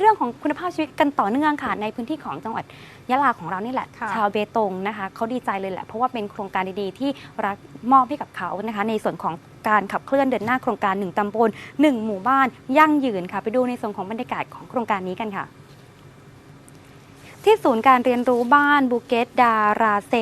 เรื่องของคุณภาพชีวิตกันต่อเนื่องค่ะ ในพื้นที่ของจังหวัดยะลาของเรานี่แหละค่ะชาวเบตงนะคะเขาดีใจเลยแหละ เพราะว่าเป็นโครงการดีๆ ที่รัฐมอบให้กับเขานะคะ ในส่วนของการขับเคลื่อนเดินหน้าโครงการ 1ตำบล 1 หมู่บ้านยั่งยืนค่ะ ไปดูในส่วนของบรรยากาศของโครงการนี้กันค่ะ ที่ศูนย์การเรียนรู้บ้านบูเกตดาราเซ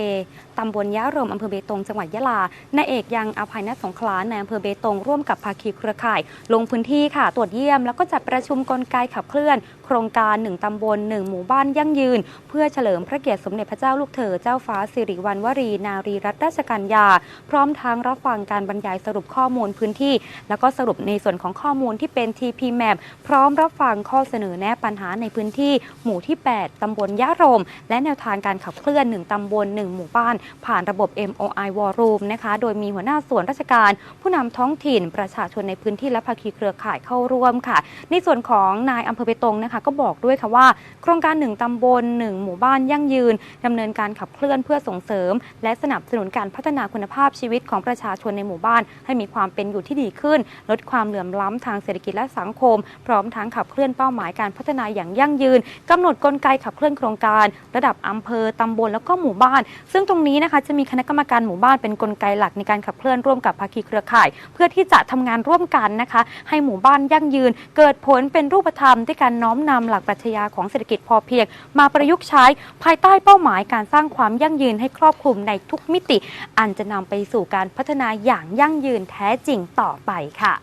ตำบลยะรมอำเภอเบตงจังหวัดยะลานายเอกยังอภัยนัทสงขลาในอำเภอเบตงร่วมกับภาคีเครือข่าย ลงพื้นที่ค่ะตรวจเยี่ยม แล้วก็จัดประชุมกลไกขับเคลื่อน โครงการ 1 ตำบล 1 หมู่บ้านยั่งยืน เพื่อเฉลิมพระเกียรติสมเด็จพระเจ้าลูกเธอเจ้าฟ้าสิริวัณวรีนารีรัตนราชกัญญาพร้อมทั้งรับฟังการบรรยายสรุปข้อมูลพื้นที่ แล้วก็สรุปในส่วนของข้อมูลที่เป็น TP Map พร้อมรับฟังข้อเสนอแนะปัญหาในพื้นที่ หมู่ที่ 8 ตำบลยะรม และแนวทางการขับเคลื่อน 1 ตำบล 1 หมู่บ้านผ่านระบบ MOI War Room นะคะโดยมีหัวหน้าส่วนราชการ ผู้นำท้องถิ่นประชาชนในพื้นที่และภาคีเครือข่ายเข้าร่วมค่ะ ในส่วนของนายอำเภอเบตงนะคะก็บอกด้วยค่ะว่า โครงการ 1 ตำบล 1 หมู่บ้านยั่งยืนดำเนินการขับเคลื่อนเพื่อส่งเสริม และสนับสนุนการพัฒนาคุณภาพชีวิตของประชาชนในหมู่บ้าน ให้มีความเป็นอยู่ที่ดีขึ้น ลดความเหลื่อมล้ำทางเศรษฐกิจและสังคม พร้อมทั้งขับเคลื่อนเป้าหมายการพัฒนาอย่างยั่งยืนกำหนดกลไกขับเคลื่อนโครงการ ระดับอำเภอตำบลแล้วก็หมู่บ้าน ซึ่งตรงนี้นะคะจะมีคณะกรรมการหมู่บ้านเป็นกลไกหลักในการขับเคลื่อนร่วมกับภาคีเครือข่าย เพื่อที่จะทำงานร่วมกันนะคะ ให้หมู่บ้านยั่งยืน เกิดผลเป็นรูปธรรมด้วยการน้อมนำหลักปรัชญาของเศรษฐกิจพอเพียง มาประยุกต์ใช้ภายใต้เป้าหมายการสร้างความยั่งยืนให้ครอบคลุมในทุกมิติ อันจะนำไปสู่การพัฒนาอย่างยั่งยืนแท้จริงต่อไปค่ะ